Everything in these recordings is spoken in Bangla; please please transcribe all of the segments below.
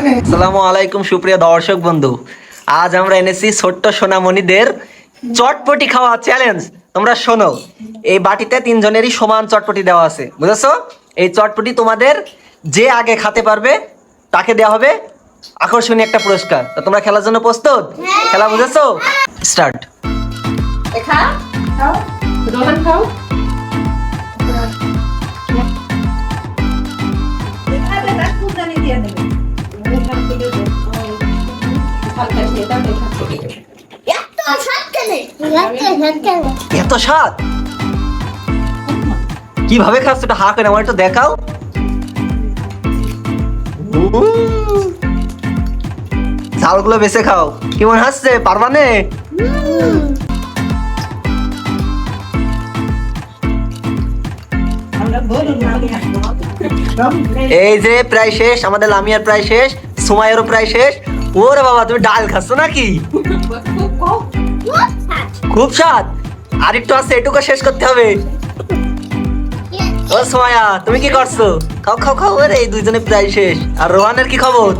আসসালামু আলাইকুম সুপ্রিয় দর্শক বন্ধু। আজ আমরা এনেছি ছোট্ট সোনামণিদের চটপটি খাওয়া চ্যালেঞ্জ তোমরা শোনো এই বাটিতে তিনজনেরই সমান চটপটি দেওয়া আছে বুঝেছ? এই চটপটি তোমাদের যে আগে খেতে পারবে তাকে দেওয়া হবে আকর্ষণীয় একটা পুরস্কার। তো তোমরা খেলার জন্য প্রস্তুত? খেলা বুঝেছ? স্টার্ট খাও খাও। এত স্বাদ? কীভাবে খাচ্ছ এটা হা করে আমার একটু দেখাও। উম। ঝালগুলো বেছে খাও। কেমন হাসছে, পারবা নে? এই যে, প্রায় শেষ, আমাদের লামিয়ার প্রায় শেষ, সুমাইয়েরও প্রায় শেষ ওরে বাবা তুমি ডাল খাচ্ছ নাকি? খুব স্বাদ। আর একটু আছে এটুকু শেষ করতে হবে। ও সোমায়া তুমি কি করছ? খাও খাও খাও আরে এই দুইজনে প্রায় শেষ। আর রোহানের কি খবর?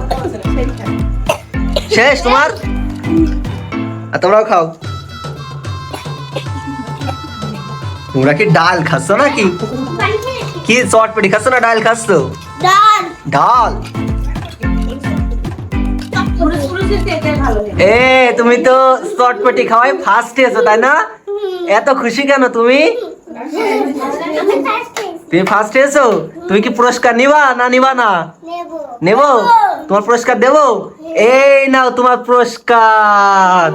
শেষ তোমার? আর তোমরাও খাও। তোমরা কি ডাল খাচ্ছ নাকি? কি চটপটি খাচ্ছ না ডাল খাচ্ছ? ডাল? এ তুমি তো চটপটি খাওয়াই ফার্স্ট এসো তাই না? এত খুশি কেন তুমি? তুমি ফার্স্ট এসো? তুমি কি পুরস্কার নিবা না নিবা না? নেব। তোমার পুরস্কার দেব? এই নাও তোমার পুরস্কার।